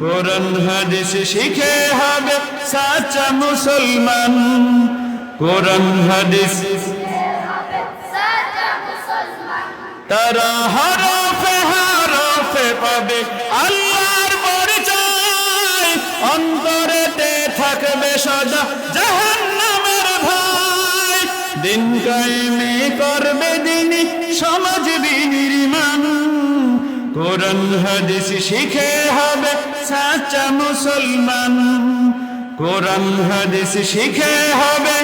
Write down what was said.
কোরআন, হাদিস শিখে হবে সাচা মুসলমান। কোরআন, হাদিস তারা হরফে হরফে পাবে, আল্লাহর পরিচয়। অন্তরেতে থাকবে সদা জাহান্নামের ভয় দিন কায়েমে করবে দিনই সমাজ বিনির্মাণ কোরআন হাদিস শিখে হবে সাচা মুসলমান। কোরআন হাদিস শিখে হবে